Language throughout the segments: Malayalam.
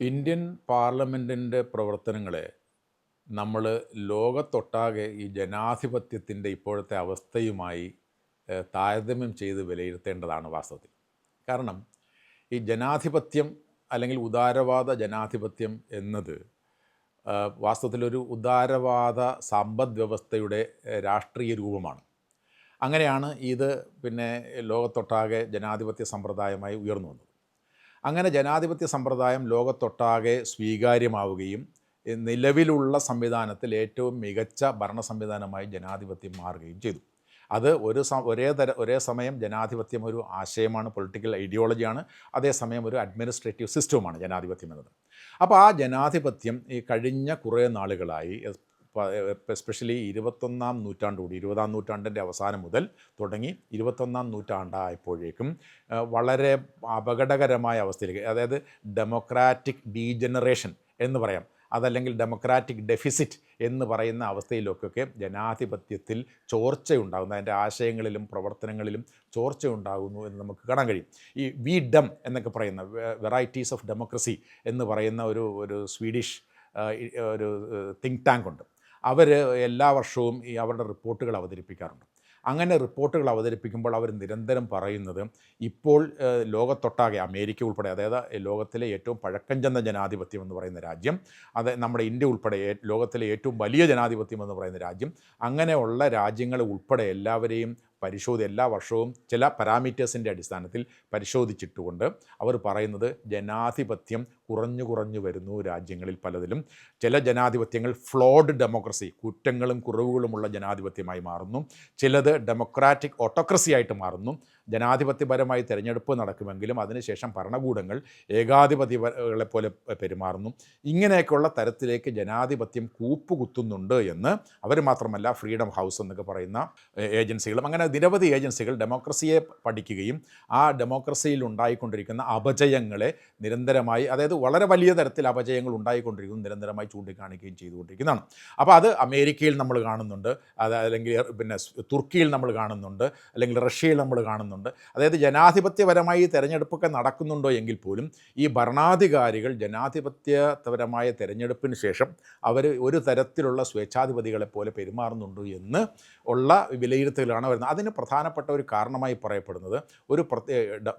ഇന്ത്യൻ പാർലമെന്റിന്റെ പ്രവർത്തനങ്ങളെ നമ്മൾ ലോകത്തൊട്ടാകെ ഈ ജനാധിപത്യത്തിന്റെ ഇപ്പോഴത്തെ അവസ്ഥയുമായി താരതമ്യം ചെയ്ത് വിലയിരുത്തേണ്ടതാണ് വാസ്തവത്തിൽ. കാരണം ഈ ജനാധിപത്യം അല്ലെങ്കിൽ ഉദാരവാദ ജനാധിപത്യം എന്നത് വാസ്തവത്തിലൊരു ഉദാരവാദ സമ്പദ് വ്യവസ്ഥയുടെ രാഷ്ട്രീയ രൂപമാണ്. അങ്ങനെയാണ് ഇത് പിന്നെ ലോകത്തൊട്ടാകെ ജനാധിപത്യ സമ്പ്രദായമായി ഉയർന്നു വന്നത്. അങ്ങനെ ജനാധിപത്യ സമ്പ്രദായം ലോകത്തൊട്ടാകെ സ്വീകാര്യമാവുകയും നിലവിലുള്ള സംവിധാനത്തിൽ ഏറ്റവും മികച്ച ഭരണ സംവിധാനമായി ജനാധിപത്യം മാറുകയും ചെയ്തു. അത് ഒരു സ ഒരേ തര ഒരേ സമയം ജനാധിപത്യം ഒരു ആശയമാണ് പൊളിറ്റിക്കൽ ഐഡിയോളജിയാണ് അതേസമയം ഒരു അഡ്മിനിസ്ട്രേറ്റീവ് സിസ്റ്റവുമാണ് ജനാധിപത്യം എന്നത്. അപ്പോൾ ആ ജനാധിപത്യം ഈ കഴിഞ്ഞ കുറേ നാളുകളായി എസ്പെഷ്യലി ഇരുപത്തൊന്നാം നൂറ്റാണ്ടോട് ഇരുപതാം നൂറ്റാണ്ടിന്റെ അവസാനം മുതൽ തുടങ്ങി ഇരുപത്തൊന്നാം നൂറ്റാണ്ടായപ്പോഴേക്കും വളരെ അപകടകരമായ അവസ്ഥയിലേക്ക് അതായത് ഡെമോക്രാറ്റിക് ഡീജനറേഷൻ എന്ന് പറയാം. അതല്ലെങ്കിൽ ഡെമോക്രാറ്റിക് ഡെഫിസിറ്റ് എന്ന് പറയുന്ന അവസ്ഥയിലൊക്കെ ജനാധിപത്യത്തിൽ ചോർച്ചയുണ്ടാകുന്നു. അതിന്റെ ആശയങ്ങളിലും പ്രവർത്തനങ്ങളിലും ചോർച്ചയുണ്ടാകുന്നു എന്ന് നമുക്ക് കാണാൻ കഴിയും. ഈ വി ഡം എന്നൊക്കെ പറയുന്ന വെറൈറ്റീസ് ഓഫ് ഡെമോക്രസി എന്ന് പറയുന്ന ഒരു ഒരു സ്വീഡിഷ് ഒരു തിങ്ക് ടാങ്ക് ഉണ്ട്. അവർ എല്ലാ വർഷവും ഈ അവരുടെ റിപ്പോർട്ടുകൾ അവതരിപ്പിക്കാറുണ്ട്. അങ്ങനെ റിപ്പോർട്ടുകൾ അവതരിപ്പിക്കുമ്പോൾ അവർ നിരന്തരം പറയുന്നത് ഇപ്പോൾ ലോകത്തൊട്ടാകെ അമേരിക്ക ഉൾപ്പെടെ അതായത് ലോകത്തിലെ ഏറ്റവും പഴക്കം ചെന്ന ജനാധിപത്യം എന്ന് പറയുന്ന രാജ്യം അത് നമ്മുടെ ഇന്ത്യ ഉൾപ്പെടെ ലോകത്തിലെ ഏറ്റവും വലിയ ജനാധിപത്യം എന്ന് പറയുന്ന രാജ്യം അങ്ങനെയുള്ള രാജ്യങ്ങൾ ഉൾപ്പെടെ എല്ലാവരെയും പരിശോധി എല്ലാ വർഷവും ചില പാരാമീറ്റേഴ്സിന്റെ അടിസ്ഥാനത്തിൽ പരിശോധിച്ചിട്ടുകൊണ്ട് അവർ പറയുന്നത് ജനാധിപത്യം കുറഞ്ഞു കുറഞ്ഞു വരുന്നു രാജ്യങ്ങളിൽ പലതിലും. ചില ജനാധിപത്യങ്ങൾ ഫ്ലോഡ് ഡെമോക്രസി കുറ്റങ്ങളും കുറവുകളുമുള്ള ജനാധിപത്യമായി മാറുന്നു. ചിലത് ഡെമോക്രാറ്റിക് ഓട്ടോക്രസി ആയിട്ട് മാറുന്നു. ജനാധിപത്യപരമായി തിരഞ്ഞെടുപ്പ് നടക്കുമെങ്കിലും അതിനുശേഷം ഭരണകൂടങ്ങൾ ഏകാധിപതികളെ പോലെ പെരുമാറുന്നു. ഇങ്ങനെയൊക്കെയുള്ള തരത്തിലേക്ക് ജനാധിപത്യം കൂപ്പുകുത്തുന്നുണ്ട് എന്ന് അവർ മാത്രമല്ല ഫ്രീഡം ഹൗസ് എന്നൊക്കെ പറയുന്ന ഏജൻസികളും അങ്ങനെ നിരവധി ഏജൻസികൾ ഡെമോക്രസിയെ പഠിക്കുകയും ആ ഡെമോക്രസിയിൽ ഉണ്ടായിക്കൊണ്ടിരിക്കുന്ന അപജയങ്ങളെ നിരന്തരമായി അതായത് വളരെ വലിയ തരത്തിൽ അപജയങ്ങൾ ഉണ്ടായിക്കൊണ്ടിരിക്കുന്നു നിരന്തരമായി ചൂണ്ടിക്കാണിക്കുകയും ചെയ്തുകൊണ്ടിരിക്കുന്നതാണ്. അപ്പോൾ അത് അമേരിക്കയിൽ നമ്മൾ കാണുന്നുണ്ട് അത് അല്ലെങ്കിൽ പിന്നെ തുർക്കിയിൽ നമ്മൾ കാണുന്നുണ്ട് അല്ലെങ്കിൽ റഷ്യയിൽ നമ്മൾ കാണുന്നുണ്ട്. അതായത് ജനാധിപത്യപരമായി തെരഞ്ഞെടുപ്പൊക്കെ നടക്കുന്നുണ്ടോ എങ്കിൽ പോലും ഈ ഭരണാധികാരികൾ ജനാധിപത്യപരമായ തെരഞ്ഞെടുപ്പിന് ശേഷം അവർ ഒരു തരത്തിലുള്ള സ്വേച്ഛാധിപതികളെ പോലെ പെരുമാറുന്നുണ്ടോ എന്ന് ഉള്ള വിലയിരുത്തലുകളാണ് വരുന്നത്. അതിന് പ്രധാനപ്പെട്ട ഒരു കാരണമായി പറയപ്പെടുന്നത് ഒരു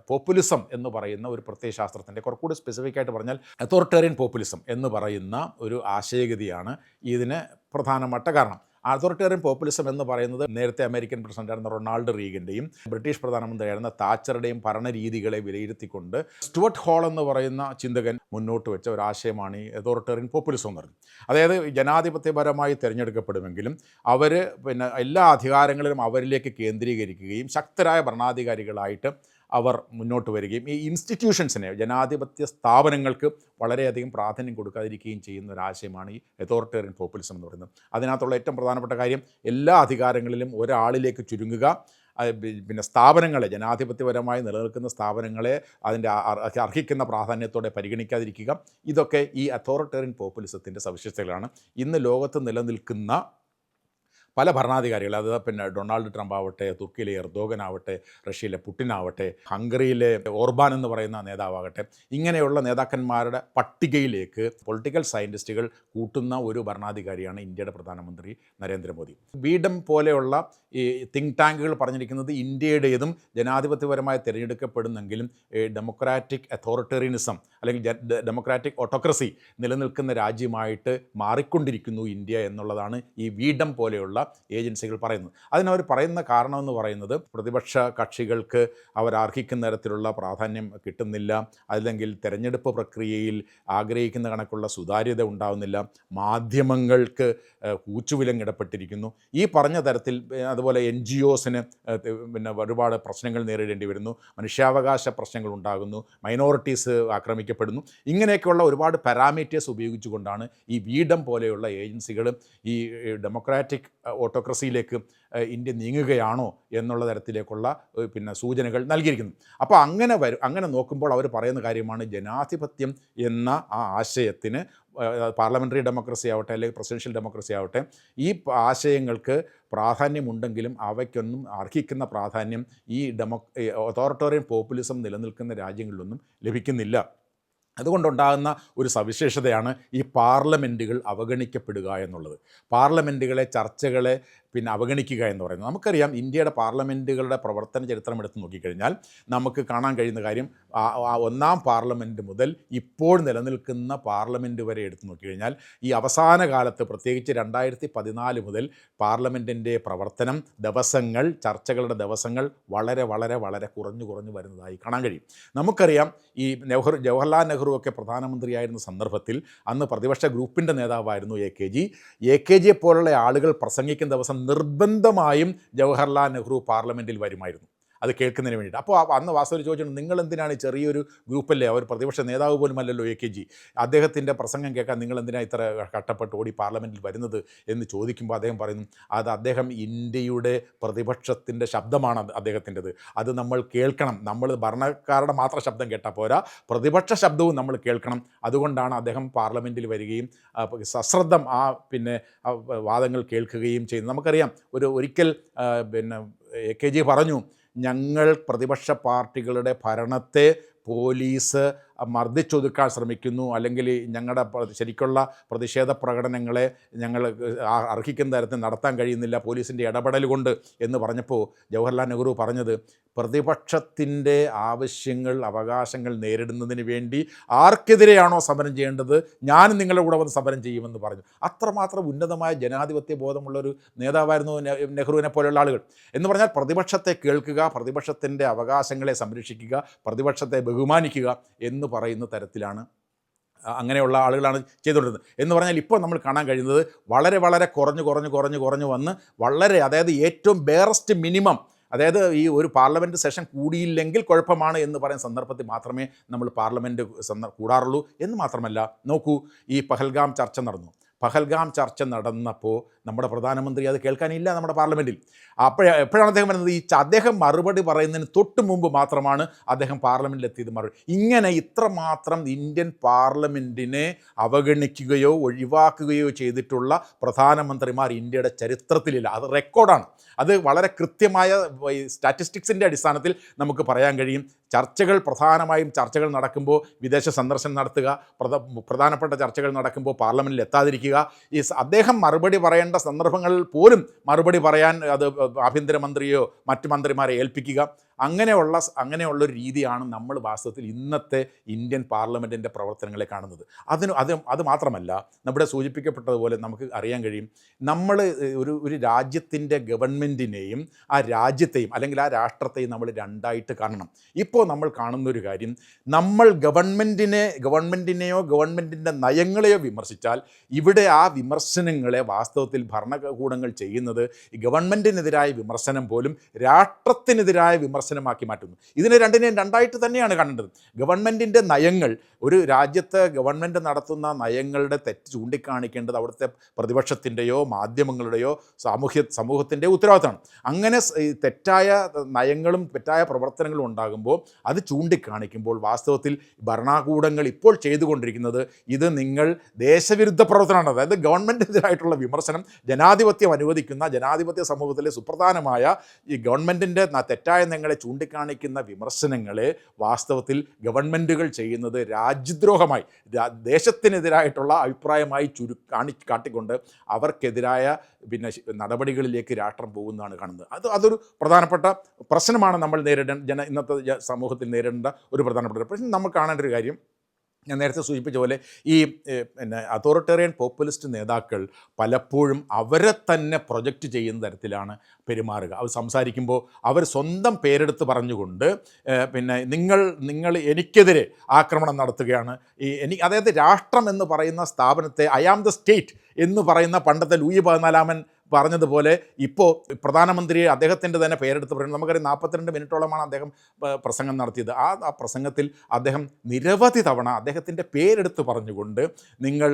പോപ്പുലിസം എന്ന് പറയുന്ന ഒരു പ്രത്യയശാസ്ത്രത്തിന്റെ കുറച്ചുകൂടി സ്പെസിഫിക് ആയിട്ട് പറഞ്ഞാൽ അതോറിറ്റേറിയൻ പോപ്പുലിസം എന്ന് പറയുന്ന ഒരു ആശയഗതിയാണ് ഇതിന് പ്രധാനപ്പെട്ട കാരണം. അതോറിറ്റേറിയൻ പോപ്പുലിസം എന്ന് പറയുന്നത് നേരത്തെ അമേരിക്കൻ പ്രസിഡന്റായിരുന്ന റൊണാൾഡ് റീഗന്റെയും ബ്രിട്ടീഷ് പ്രധാനമന്ത്രിയായിരുന്ന താച്ചറുടെയും ഭരണരീതികളെ വിലയിരുത്തിക്കൊണ്ട് സ്റ്റുവർട്ട് ഹോൾ എന്ന് പറയുന്ന ചിന്തകൻ മുന്നോട്ട് വെച്ച ഒരു ആശയമാണ് ഈ അതോറിറ്റേറിയൻ പോപ്പുലിസം എന്ന് പറയുന്നത്. അതായത് ജനാധിപത്യപരമായി തിരഞ്ഞെടുക്കപ്പെടുമെങ്കിലും അവർ പിന്നെ എല്ലാ അധികാരങ്ങളിലും അവരിലേക്ക് കേന്ദ്രീകരിക്കുകയും ശക്തരായ ഭരണാധികാരികളായിട്ട് അവർ മുന്നോട്ട് വരികയും ഈ ഇൻസ്റ്റിറ്റ്യൂഷൻസിനെ ജനാധിപത്യ സ്ഥാപനങ്ങൾക്ക് വളരെയധികം പ്രാധാന്യം കൊടുക്കാതിരിക്കുകയും ചെയ്യുന്ന ഒരാശയമാണ് ഈ അതോറിറ്റേറിയൻ പോപ്പുലിസം എന്ന് പറയുന്നത്. അതിനകത്തുള്ള ഏറ്റവും പ്രധാനപ്പെട്ട കാര്യം എല്ലാ അധികാരങ്ങളിലും ഒരാളിലേക്ക് ചുരുങ്ങുക പിന്നെ സ്ഥാപനങ്ങളെ ജനാധിപത്യപരമായി നിലനിൽക്കുന്ന സ്ഥാപനങ്ങളെ അതിന്റെ അർഹിക്കുന്ന പ്രാധാന്യത്തോടെ പരിഗണിക്കാതിരിക്കുക. ഇതൊക്കെ ഈ അതോറിറ്റേറിയൻ പോപ്പുലിസത്തിന്റെ സവിശേഷതകളാണ്. ഇന്ന് ലോകത്ത് നിലനിൽക്കുന്ന പല ഭരണാധികാരികൾ അത് പിന്നെ ഡൊണാൾഡ് ട്രംപ് ആവട്ടെ തുർക്കിയിലെ എർദോഗൻ ആവട്ടെ റഷ്യയിലെ പുടിൻ ആവട്ടെ ഹംഗറിയിലെ ഓർബാൻ എന്ന് പറയുന്ന നേതാവാകട്ടെ ഇങ്ങനെയുള്ള നേതാക്കന്മാരുടെ പട്ടികയിലേക്ക് പൊളിറ്റിക്കൽ സയന്റിസ്റ്റുകൾ കൂട്ടുന്ന ഒരു ഭരണാധികാരിയാണ് ഇന്ത്യയുടെ പ്രധാനമന്ത്രി നരേന്ദ്രമോദി. വീഡം പോലെയുള്ള ഈ തിങ്ക് ടാങ്കുകൾ പറഞ്ഞിരിക്കുന്നത് ഇന്ത്യയുടേതും ജനാധിപത്യപരമായി തിരഞ്ഞെടുക്കപ്പെടുന്നെങ്കിലും ഡെമോക്രാറ്റിക് അതോറിറ്റേറിയനിസം അല്ലെങ്കിൽ ഡെമോക്രാറ്റിക് ഓട്ടോക്രസി നിലനിൽക്കുന്ന രാജ്യമായിട്ട് മാറിക്കൊണ്ടിരിക്കുന്നു ഇന്ത്യ എന്നുള്ളതാണ് ഈ വീഡം പോലെയുള്ള ഏജൻസികൾ പറയുന്നത് അതിനവർ പറയുന്ന കാരണമെന്ന് പറയുന്നത് പ്രതിപക്ഷ കക്ഷികൾക്ക് അവർ അർഹിക്കുന്ന തരത്തിലുള്ള പ്രാധാന്യം കിട്ടുന്നില്ല. അല്ലെങ്കിൽ തെരഞ്ഞെടുപ്പ് പ്രക്രിയയിൽ ആഗ്രഹിക്കുന്ന കണക്കുള്ള സുതാര്യത ഉണ്ടാവുന്നില്ല. മാധ്യമങ്ങൾക്ക് കൂച്ചുവിലങ്ങിടപ്പെട്ടിരിക്കുന്നു. ഈ പറഞ്ഞ തരത്തിൽ അതുപോലെ എൻ ജി ഒസിന് പിന്നെ ഒരുപാട് പ്രശ്നങ്ങൾ നേരിടേണ്ടി വരുന്നു. മനുഷ്യാവകാശ പ്രശ്നങ്ങൾ ഉണ്ടാകുന്നു. മൈനോറിറ്റീസ് ആക്രമിക്കപ്പെടുന്നു. ഇങ്ങനെയൊക്കെയുള്ള ഒരുപാട് പാരാമീറ്റേഴ്സ് ഉപയോഗിച്ചുകൊണ്ടാണ് ഈ വീഡം പോലെയുള്ള ഏജൻസികൾ ഈ ഡെമോക്രാറ്റിക് ഓട്ടോക്രസിയിലേക്ക് ഇന്ത്യ നീങ്ങുകയാണോ എന്നുള്ള തരത്തിലേക്കുള്ള പിന്നെ സൂചനകൾ നൽകിയിരിക്കുന്നു. അപ്പോൾ അങ്ങനെ വരും അങ്ങനെ നോക്കുമ്പോൾ അവർ പറയുന്ന കാര്യമാണ് ജനാധിപത്യം എന്ന ആ ആശയത്തിന് പാർലമെന്ററി ഡെമോക്രസി ആവട്ടെ അല്ലെങ്കിൽ പ്രസിഡൻഷ്യൽ ഡെമോക്രസി ആവട്ടെ ഈ ആശയങ്ങൾക്ക് പ്രാധാന്യമുണ്ടെങ്കിലും അവയ്ക്കൊന്നും അർഹിക്കുന്ന പ്രാധാന്യം ഈ ഡെമോ അതോറിറ്റോറിയൻ പോപ്പുലിസം നിലനിൽക്കുന്ന രാജ്യങ്ങളിലൊന്നും ലഭിക്കുന്നില്ല. അതുകൊണ്ടുണ്ടാകുന്ന ഒരു സവിശേഷതയാണ് ഈ പാർലമെന്റുകൾ അവഗണിക്കപ്പെടുക എന്നുള്ളത്. പാർലമെന്റുകളെ ചർച്ചകളെ പിന്നെ അവഗണിക്കുക എന്ന് പറയുന്നത്. നമുക്കറിയാം ഇന്ത്യയുടെ പാർലമെന്റുകളുടെ പ്രവർത്തന ചരിത്രം എടുത്ത് നോക്കിക്കഴിഞ്ഞാൽ നമുക്ക് കാണാൻ കഴിയുന്ന കാര്യം ഒന്നാം പാർലമെന്റ് മുതൽ ഇപ്പോൾ നിലനിൽക്കുന്ന പാർലമെന്റ് വരെ എടുത്ത് നോക്കിക്കഴിഞ്ഞാൽ ഈ അവസാന കാലത്ത് പ്രത്യേകിച്ച് രണ്ടായിരത്തി പതിനാല് മുതൽ പാർലമെന്റിന്റെ പ്രവർത്തനം ദിവസങ്ങൾ ചർച്ചകളുടെ ദിവസങ്ങൾ വളരെ വളരെ വളരെ കുറഞ്ഞു കുറഞ്ഞു വരുന്നതായി കാണാൻ കഴിയും. നമുക്കറിയാം ഈ നെഹ്റു ജവഹർലാൽ നെഹ്റു ഒക്കെ പ്രധാനമന്ത്രിയായിരുന്ന സന്ദർഭത്തിൽ അന്ന് പ്രതിപക്ഷ ഗ്രൂപ്പിന്റെ നേതാവായിരുന്നു A K G. A K ജിയെ പോലുള്ള ആളുകൾ പ്രസംഗിക്കുന്ന ദിവസം നിർബന്ധമായും ജവഹർലാൽ നെഹ്റു പാർലമെന്റിൽ വരുമായിരുന്നു. അത് കേൾക്കുന്നതിന് വേണ്ടിയിട്ട്. അപ്പോൾ അന്ന് വാസ്തവ ചോദിച്ചിട്ടുണ്ട് നിങ്ങൾ എന്തിനാണ് ചെറിയൊരു ഗ്രൂപ്പല്ലേ? അവർ പ്രതിപക്ഷ നേതാവ് പോലും അല്ലല്ലോ എ. കെ. ജി. അദ്ദേഹത്തിന്റെ പ്രസംഗം കേൾക്കാൻ നിങ്ങൾ എന്തിനാണ് ഇത്ര കട്ടപ്പെട്ട് ഓടി പാർലമെന്റിൽ വരുന്നത്? എന്ന് ചോദിക്കുമ്പോൾ അദ്ദേഹം പറയുന്നു അത് അദ്ദേഹം ഇന്ത്യയുടെ പ്രതിപക്ഷത്തിന്റെ ശബ്ദമാണ് അദ്ദേഹത്തിന്റെത്. അത് നമ്മൾ കേൾക്കണം. നമ്മൾ ഭരണക്കാരുടെ മാത്രം ശബ്ദം കേട്ടാൽ പോരാ. പ്രതിപക്ഷ ശബ്ദവും നമ്മൾ കേൾക്കണം. അതുകൊണ്ടാണ് അദ്ദേഹം പാർലമെന്റിൽ വരികയും സശ്രദ്ധം ആ പിന്നെ വാദങ്ങൾ കേൾക്കുകയും ചെയ്യുന്നത്. നമുക്കറിയാം ഒരു ഒരിക്കൽ പിന്നെ എ. കെ. ജി. പറഞ്ഞു ഞങ്ങൾ പ്രതിപക്ഷ പാർട്ടികളുടെ ഭരണത്തെ പോലീസ് മർദ്ദിച്ചൊതുക്കാൻ ശ്രമിക്കുന്നു അല്ലെങ്കിൽ ഞങ്ങളുടെ ശരിക്കുള്ള പ്രതിഷേധ പ്രകടനങ്ങളെ ഞങ്ങൾ അർഹിക്കുന്ന തരത്തിൽ നടത്താൻ കഴിയുന്നില്ല പോലീസിന്റെ ഇടപെടൽ കൊണ്ട് എന്ന് പറഞ്ഞപ്പോൾ ജവഹർലാൽ നെഹ്റു പറഞ്ഞത് പ്രതിപക്ഷത്തിന്റെ ആവശ്യങ്ങൾ അവകാശങ്ങൾ നേരിടുന്നതിന് വേണ്ടി ആർക്കെതിരെയാണോ സമരം ചെയ്യേണ്ടത്? ഞാൻ നിങ്ങളുടെ കൂടെ വന്ന് സമരം ചെയ്യുമെന്ന് പറഞ്ഞു. അത്രമാത്രം ഉന്നതമായ ജനാധിപത്യ ബോധമുള്ളൊരു നേതാവായിരുന്നു നെ- നെഹ്റുവിനെ പോലെയുള്ള ആളുകൾ. എന്ന് പറഞ്ഞാൽ പ്രതിപക്ഷത്തെ കേൾക്കുക പ്രതിപക്ഷത്തിന്റെ അവകാശങ്ങളെ സംരക്ഷിക്കുക പ്രതിപക്ഷത്തെ ബഹുമാനിക്കുക എന്ന് പറയുന്ന തരത്തിലാണ് അങ്ങനെയുള്ള ആളുകളാണ് ചെയ്തുകൊണ്ടിരുന്നത്. എന്ന് പറഞ്ഞാൽ ഇപ്പോൾ നമ്മൾ കാണാൻ കഴിയുന്നത് വളരെ വളരെ കുറഞ്ഞ് കുറഞ്ഞ് കുറഞ്ഞ് കുറഞ്ഞ് വന്ന് വളരെ അതായത് ഏറ്റവും ബേറസ്റ്റ് മിനിമം അതായത് ഈ ഒരു പാർലമെന്റ് സെഷൻ കൂടിയില്ലെങ്കിൽ കുഴപ്പമാണ് എന്ന് പറയുന്ന സന്ദർഭത്തിൽ മാത്രമേ നമ്മൾ പാർലമെന്റ് കൂടാറുള്ളൂ എന്ന് മാത്രമല്ല നോക്കൂ ഈ പഹൽഗാം ചർച്ച നടന്നു. പഹൽഗാം ചർച്ച നടന്നപ്പോൾ നമ്മുടെ പ്രധാനമന്ത്രി അത് കേൾക്കാനില്ല നമ്മുടെ പാർലമെന്റിൽ അപ്പോഴേ എപ്പോഴാണ് അദ്ദേഹം വരുന്നത്? ഈ അദ്ദേഹം മറുപടി പറയുന്നതിന് തൊട്ട് മുമ്പ് മാത്രമാണ് അദ്ദേഹം പാർലമെന്റിൽ എത്തിയത് മറുപടി ഇങ്ങനെ ഇത്രമാത്രം ഇന്ത്യൻ പാർലമെന്റിനെ അവഗണിക്കുകയോ ഒഴിവാക്കുകയോ ചെയ്തിട്ടുള്ള പ്രധാനമന്ത്രിമാർ ഇന്ത്യയുടെ ചരിത്രത്തിലില്ല. അത് റെക്കോർഡാണ്. അത് വളരെ കൃത്യമായ സ്റ്റാറ്റിസ്റ്റിക്സിന്റെ അടിസ്ഥാനത്തിൽ നമുക്ക് പറയാൻ കഴിയും. ചർച്ചകൾ പ്രധാനമായും ചർച്ചകൾ നടക്കുമ്പോൾ വിദേശ സന്ദർശനം നടത്തുക പ്രധാനപ്പെട്ട ചർച്ചകൾ നടക്കുമ്പോൾ പാർലമെന്റിൽ എത്താതിരിക്കുക. ഈ അദ്ദേഹം മറുപടി പറയേണ്ട സന്ദർഭങ്ങളിൽ പോലും മറുപടി പറയാൻ അത് ആഭ്യന്തരമന്ത്രിയോ മറ്റു മന്ത്രിമാരെ ഏൽപ്പിക്കുക. അങ്ങനെയുള്ള അങ്ങനെയുള്ളൊരു രീതിയാണ് നമ്മൾ വാസ്തവത്തിൽ ഇന്നത്തെ ഇന്ത്യൻ പാർലമെന്റിന്റെ പ്രവർത്തനങ്ങളെ കാണുന്നത്. അതിന് അത് അത് മാത്രമല്ല നമ്മുടെ സൂചിപ്പിക്കപ്പെട്ടതുപോലെ നമുക്ക് അറിയാൻ കഴിയും നമ്മൾ ഒരു ഒരു രാജ്യത്തിന്റെ ഗവൺമെന്റിനെയും ആ രാജ്യത്തെയും അല്ലെങ്കിൽ ആ രാഷ്ട്രത്തെയും നമ്മൾ രണ്ടായിട്ട് കാണണം. ഇപ്പോൾ നമ്മൾ കാണുന്നൊരു കാര്യം നമ്മൾ ഗവൺമെന്റിനെ ഗവൺമെന്റിനെയോ ഗവൺമെന്റിന്റെ നയങ്ങളെയോ വിമർശിച്ചാൽ ഇവിടെ ആ വിമർശനങ്ങളെ വാസ്തവത്തിൽ ഭരണകൂടങ്ങൾ ചെയ്യുന്നത് ഗവൺമെന്റിനെതിരായ വിമർശനം പോലും രാഷ്ട്രത്തിനെതിരായ വിമർശനമാക്കി മാറ്റുന്നു. ഇതിനെ രണ്ടിനെയും രണ്ടായിട്ട് തന്നെയാണ് കണ്ടത് ഗവൺമെന്റിന്റെ നയങ്ങൾ ഒരു രാജ്യത്ത് ഗവൺമെന്റ് നടത്തുന്ന നയങ്ങളുടെ തെറ്റ് ചൂണ്ടിക്കാണിക്കേണ്ടത് അവിടുത്തെ പ്രതിപക്ഷത്തിന്റെയോ മാധ്യമങ്ങളുടെയോ സാമൂഹ്യ സമൂഹത്തിന്റെ ഉത്തരവാദിത്തമാണ്. അങ്ങനെ തെറ്റായ നയങ്ങളും തെറ്റായ പ്രവർത്തനങ്ങളും ഉണ്ടാകുമ്പോൾ അത് ചൂണ്ടിക്കാണിക്കുമ്പോൾ വാസ്തവത്തിൽ ഭരണകൂടങ്ങൾ ഇപ്പോൾ ചെയ്തുകൊണ്ടിരിക്കുന്നത് ഇത് നിങ്ങൾ ദേശവിരുദ്ധ പ്രവർത്തനമാണ്. അതായത് ഗവൺമെന്റിനെതിരായിട്ടുള്ള വിമർശനം ജനാധിപത്യം അനുവദിക്കുന്ന ജനാധിപത്യ സമൂഹത്തിലെ സുപ്രധാനമായ ഈ ഗവൺമെന്റിന്റെ തെറ്റായ നയങ്ങളെ ചൂണ്ടിക്കാണിക്കുന്ന വിമർശനങ്ങൾ വാസ്തവത്തിൽ ഗവൺമെന്റുകൾ ചെയ്യുന്നത് രാജ്യദ്രോഹമായി ദേശത്തിനെതിരായിട്ടുള്ള അഭിപ്രായമായി ചുരു കാണി കാട്ടിക്കൊണ്ട് അവർക്കെതിരായ പിന്നെ നടപടികളിലേക്ക് രാഷ്ട്രം പോകുന്നതാണ് കാണുന്നത്. അത് അതൊരു പ്രധാനപ്പെട്ട പ്രശ്നമാണ് നമ്മൾ നേരിടേണ്ട ജന ഇന്നത്തെ സമൂഹത്തിൽ നേരിടേണ്ട ഒരു പ്രധാനപ്പെട്ട പ്രശ്നം. നമ്മൾ കാണേണ്ട ഒരു കാര്യം ഞാൻ നേരത്തെ സൂചിപ്പിച്ച പോലെ ഈ പിന്നെ അതോറിറ്റേറിയൻ പോപ്പുലിസ്റ്റ് നേതാക്കൾ പലപ്പോഴും അവരെ തന്നെ പ്രൊജക്റ്റ് ചെയ്യുന്ന തരത്തിലാണ് പെരുമാറുക. അവർ സംസാരിക്കുമ്പോൾ അവർ സ്വന്തം പേരെടുത്ത് പറഞ്ഞുകൊണ്ട് പിന്നെ നിങ്ങൾ നിങ്ങൾ എനിക്കെതിരെ ആക്രമണം നടത്തുകയാണ്. ഈ എനിക്ക് അതായത് രാഷ്ട്രം എന്ന് പറയുന്ന സ്ഥാപനത്തെ ഐ ആം ദ സ്റ്റേറ്റ് എന്ന് പറയുന്ന പണ്ടത്തെ ലൂയി പതിനാലാമൻ പറഞ്ഞതുപോലെ ഇപ്പോൾ പ്രധാനമന്ത്രി അദ്ദേഹത്തിന്റെ തന്നെ പേരെടുത്ത് പറയുന്നത് നമുക്കറിയാം നാൽപ്പത്തിരണ്ട് മിനിറ്റോളമാണ് അദ്ദേഹം പ്രസംഗം നടത്തിയത്. ആ ആ പ്രസംഗത്തിൽ അദ്ദേഹം നിരവധി തവണ അദ്ദേഹത്തിന്റെ പേരെടുത്ത് പറഞ്ഞുകൊണ്ട് നിങ്ങൾ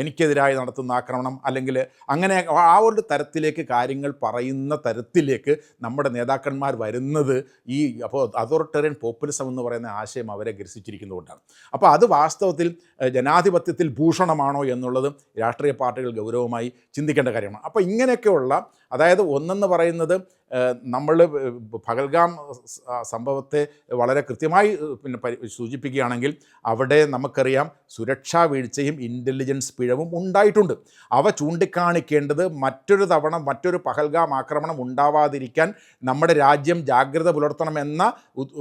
എനിക്കെതിരായി നടത്തുന്ന ആക്രമണം അല്ലെങ്കിൽ അങ്ങനെ ആ ഒരു തരത്തിലേക്ക് കാര്യങ്ങൾ പറയുന്ന തരത്തിലേക്ക് നമ്മുടെ നേതാക്കന്മാർ വരുന്നത് ഈ അപ്പോൾ അതോറിറ്റേറിയൻ പോപ്പുലിസം എന്ന് പറയുന്ന ആശയം അവരെ ഗ്രസിച്ചിരിക്കുന്നതുകൊണ്ടാണ്. അപ്പോൾ അത് വാസ്തവത്തിൽ ജനാധിപത്യത്തിൽ ഭൂഷണമാണോ എന്നുള്ളത് രാഷ്ട്രീയ പാർട്ടികൾ ഗൗരവമായി ചിന്തിക്കേണ്ട കാര്യമാണ്. അപ്പോൾ ഇങ്ങനെയൊക്കെയുള്ള അതായത് ഒന്നെന്ന് പറയുന്നത് നമ്മൾ പകൽഗാം സംഭവത്തെ വളരെ കൃത്യമായി പിന്നെ സൂചിപ്പിക്കുകയാണെങ്കിൽ അവിടെ നമുക്കറിയാം സുരക്ഷാ വീഴ്ചയും ഇന്റലിജൻസ് പിഴവും ഉണ്ടായിട്ടുണ്ട്. അവ ചൂണ്ടിക്കാണിക്കേണ്ടത് മറ്റൊരു തവണ മറ്റൊരു പഹൽഗാം ആക്രമണം ഉണ്ടാവാതിരിക്കാൻ നമ്മുടെ രാജ്യം ജാഗ്രത പുലർത്തണമെന്ന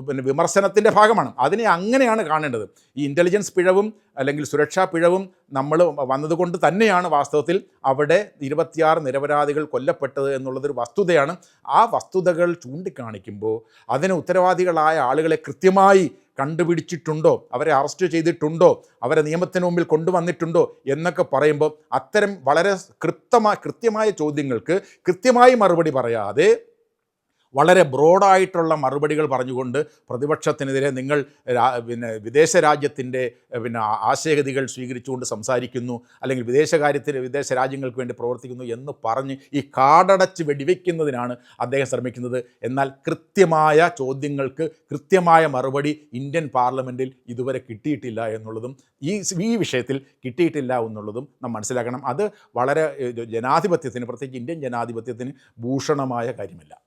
പിന്നെ വിമർശനത്തിന്റെ ഭാഗമാണ്. അതിനെ അങ്ങനെയാണ് കാണേണ്ടത്. ഈ ഇന്റലിജൻസ് പിഴവും അല്ലെങ്കിൽ സുരക്ഷാ പിഴവും നമ്മൾ വന്നതുകൊണ്ട് തന്നെയാണ് വാസ്തവത്തിൽ അവിടെ ഇരുപത്തിയാറ് നിരപരാധികൾ കൊല്ലപ്പെട്ടത് എന്നുള്ളതൊരു വസ്തുതയാണ് ആ വസ്തുതകൾ ചൂണ്ടിക്കാണിക്കുമ്പോൾ അതിന് ഉത്തരവാദികളായ ആളുകളെ കൃത്യമായി കണ്ടുപിടിച്ചിട്ടുണ്ടോ? അവരെ അറസ്റ്റ് ചെയ്തിട്ടുണ്ടോ? അവരെ നിയമത്തിന് മുമ്പിൽ കൊണ്ടുവന്നിട്ടുണ്ടോ? എന്നൊക്കെ പറയുമ്പോൾ അത്തരം വളരെ കൃത്യമായ കൃത്യമായ ചോദ്യങ്ങൾക്ക് കൃത്യമായി മറുപടി പറയാതെ വളരെ ബ്രോഡായിട്ടുള്ള മറുപടികൾ പറഞ്ഞുകൊണ്ട് പ്രതിപക്ഷത്തിനെതിരെ നിങ്ങൾ പിന്നെ വിദേശ രാജ്യത്തിന്റെ പിന്നെ ആശയഗതികൾ സ്വീകരിച്ചുകൊണ്ട് സംസാരിക്കുന്നു അല്ലെങ്കിൽ വിദേശകാര്യത്തിൽ വിദേശ രാജ്യങ്ങൾക്ക് വേണ്ടി പ്രവർത്തിക്കുന്നു എന്ന് പറഞ്ഞ് ഈ കാടടച്ച് വെടിവെക്കുന്നതിനാണ് അദ്ദേഹം ശ്രമിക്കുന്നത്. എന്നാൽ കൃത്യമായ ചോദ്യങ്ങൾക്ക് കൃത്യമായ മറുപടി ഇന്ത്യൻ പാർലമെന്റിൽ ഇതുവരെ കിട്ടിയിട്ടില്ല എന്നുള്ളതും ഈ ഈ വിഷയത്തിൽ കിട്ടിയിട്ടില്ല എന്നുള്ളതും നാം മനസ്സിലാക്കണം. അത് വളരെ ജനാധിപത്യത്തിന് പ്രത്യേകിച്ച് ഇന്ത്യൻ ജനാധിപത്യത്തിന് ഭൂഷണമായ കാര്യമല്ല.